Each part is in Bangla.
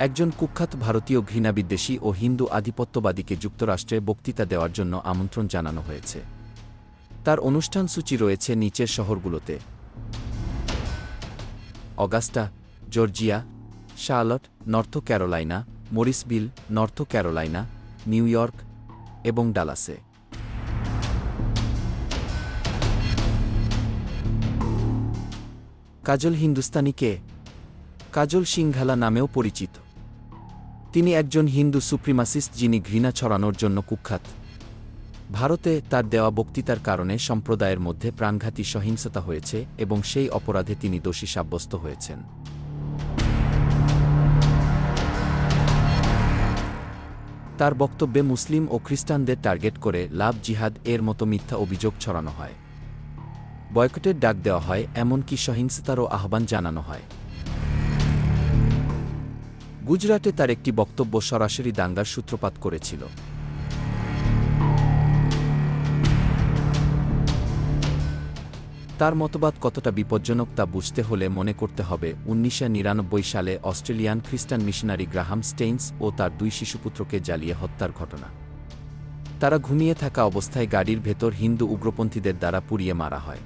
একজন কুখ্যাত ভারতীয় ঘৃণাবিদ্বেষী ও হিন্দু আধিপত্যবাদীকে যুক্তরাষ্ট্রে বক্তৃতা দেওয়ার জন্য আমন্ত্রণ জানানো হয়েছে। তার অনুষ্ঠান সূচি রয়েছে নিচের শহরগুলোতে। Augusta, Georgia, Charlotte, North Carolina, Morrisville, North Carolina, New York এবং ডালাসে। কাজল হিন্দুস্তানি কে? কাজল সিংঘালা নামেও পরিচিত। তিনি একজন হিন্দু সুপ্রিমাসিস্ট যিনি ঘৃণা ছড়ানোর জন্য কুখ্যাত। ভারতে তার দেওয়া বক্তৃতার কারণে সম্প্রদায়ের মধ্যে প্রাণঘাতী সহিংসতা হয়েছে এবং সেই অপরাধে তিনি দোষী সাব্যস্ত হয়েছেন। তার বক্তব্যে মুসলিম ও খ্রিস্টানদের টার্গেট করে লাভ জিহাদ এর মতো মিথ্যা অভিযোগ ছড়ানো হয়। বয়কটের ডাক দেওয়া হয়, এমনকি সহিংসতারও আহ্বান জানানো হয়। গুজরাটে তার একটি বক্তব্য সরাসরি দাঙ্গার সূত্রপাত করেছিল। তার মতবাদ কতটা বিপজ্জনক তা বুঝতে হলে মনে করতে হবে, উনিশশো নিরানব্বই সালে অস্ট্রেলিয়ান খ্রিস্টান মিশনারি গ্রাহাম স্টেইনস ও তার দুই শিশুপুত্রকে জ্বালিয়ে হত্যার ঘটনা। তারা ঘুমিয়ে থাকা অবস্থায় গাড়ির ভেতর হিন্দু উগ্রপন্থীদের দ্বারা পুড়িয়ে মারা হয়।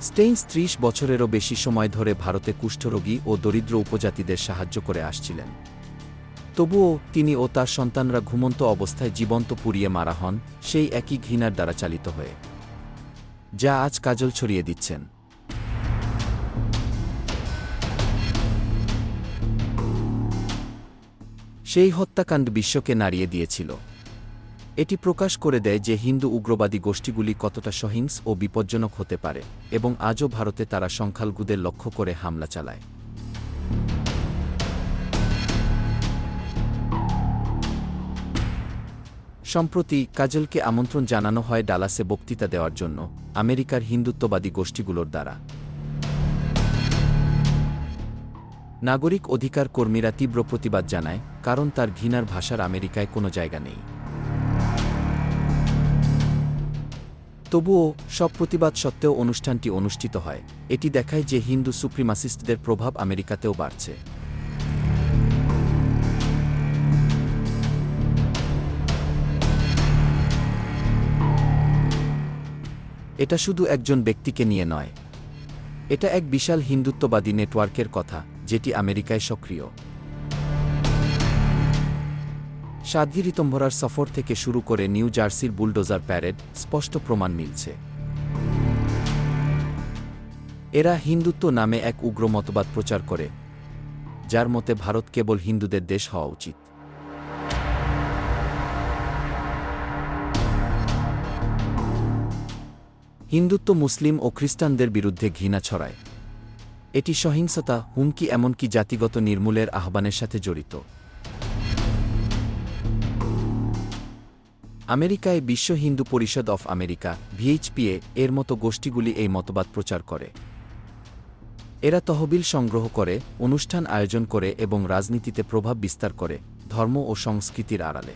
স্টেইনস ত্রিশ বছরেরও বেশি সময় ধরে ভারতে কুষ্ঠরোগী ও দরিদ্র উপজাতিদের সাহায্য করে আসছিলেন। তবুও তিনি ও তার সন্তানরা ঘুমন্ত অবস্থায় জীবন্ত পুড়িয়ে মারা হন, সেই একই ঘৃণার দ্বারা চালিত হয়ে। যা আজ কাজল ছড়িয়ে দিচ্ছেন। সেই হত্যাকাণ্ড বিশ্বকে নাড়িয়ে দিয়েছিল। এটি প্রকাশ করে দেয় যে হিন্দু উগ্রবাদী গোষ্ঠীগুলি কতটা সহিংস ও বিপজ্জনক হতে পারে এবং আজও ভারতে তারা সংখ্যালঘুদের লক্ষ্য করে হামলা চালায়। সম্প্রতি কাজলকে আমন্ত্রণ জানানো হয় ডালাসে বক্তৃতা দেওয়ার জন্য আমেরিকার হিন্দুত্ববাদী গোষ্ঠীগুলোর দ্বারা। নাগরিক অধিকার কর্মীরা তীব্র প্রতিবাদ জানায়, কারণ তার ঘৃণার ভাষার আমেরিকায় কোনো জায়গা নেই। তবুও সব প্রতিবাদ সত্ত্বেও অনুষ্ঠানটি অনুষ্ঠিত হয়। এটি দেখায় যে হিন্দু সুপ্রিমাসিস্টদের প্রভাব আমেরিকাতেও বাড়ছে। এটা শুধু একজন ব্যক্তিকে নিয়ে নয়। এটা এক বিশাল হিন্দুত্ববাদী নেটওয়ার্কের কথা, যেটি আমেরিকায় সক্রিয়। সাধ্বী ঋতম্ভরার সফর থেকে শুরু করে নিউ জার্সির বুলডোজার প্যারেড স্পষ্ট প্রমাণ মিলছে। এরা হিন্দুত্ব নামে এক উগ্র মতবাদ প্রচার করে, যার মতে ভারত কেবল হিন্দুদের দেশ হওয়া উচিত। হিন্দুত্ব মুসলিম ও খ্রিস্টানদের বিরুদ্ধে ঘৃণা ছড়ায়। এটি সহিংসতা, হুমকি, এমনকি জাতিগত নির্মূলের আহ্বানের সাথে জড়িত। আমেরিকায় বিশ্ব হিন্দু পরিষদ অফ আমেরিকা, ভিএইচপিএ, এর মতো গোষ্ঠীগুলি এই মতবাদ প্রচার করে। এরা তহবিল সংগ্রহ করে, অনুষ্ঠান আয়োজন করে এবং রাজনীতিতে প্রভাব বিস্তার করে, ধর্ম ও সংস্কৃতির আড়ালে।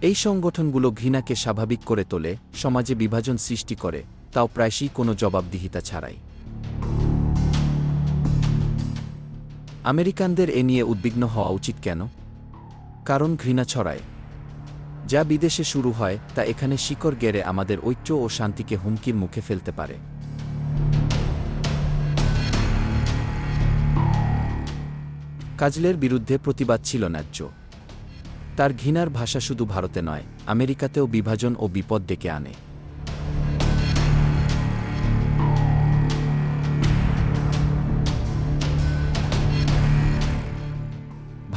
এই সংগঠনগুলো ঘৃণাকে স্বাভাবিক করে তোলে, সমাজে বিভাজন সৃষ্টি করে, তাও প্রায়শই কোনো জবাবদিহিতা ছাড়াই। আমেরিকানদের এ নিয়ে উদ্বিগ্ন হওয়া উচিত কেন? কারণ ঘৃণা ছড়ায়। যা বিদেশে শুরু হয়, তা এখানে শিকড় গেড়ে আমাদের ঐক্য ও শান্তিকে হুমকির মুখে ফেলতে পারে। কাজলের বিরুদ্ধে প্রতিবাদ ছিল ন্যায্য। তার ঘৃণার ভাষা শুধু ভারতে নয়, আমেরিকাতেও বিভাজন ও বিপদ ডেকে আনে।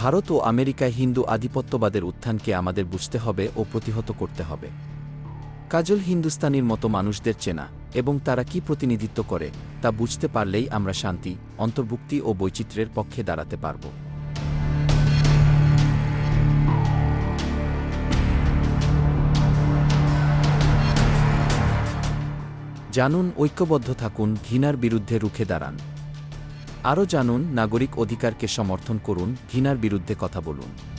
ভারত ও আমেরিকায় হিন্দু আধিপত্যবাদের উত্থানকে আমাদের বুঝতে হবে ও প্রতিহত করতে হবে। কাজল হিন্দুস্তানির মতো মানুষদের চেনা এবং তারা কি প্রতিনিধিত্ব করে, তা বুঝতে পারলেই আমরা শান্তি, অন্তর্ভুক্তি ও বৈচিত্র্যের পক্ষে দাঁড়াতে পারব। জানুন, ঐক্যবদ্ধ থাকুন, ঘৃণার বিরুদ্ধে রুখে দাঁড়ান। আরও জানুন নাগরিক অধিকারকে সমর্থন করুন ঘৃণার বিরুদ্ধে কথা বলুন।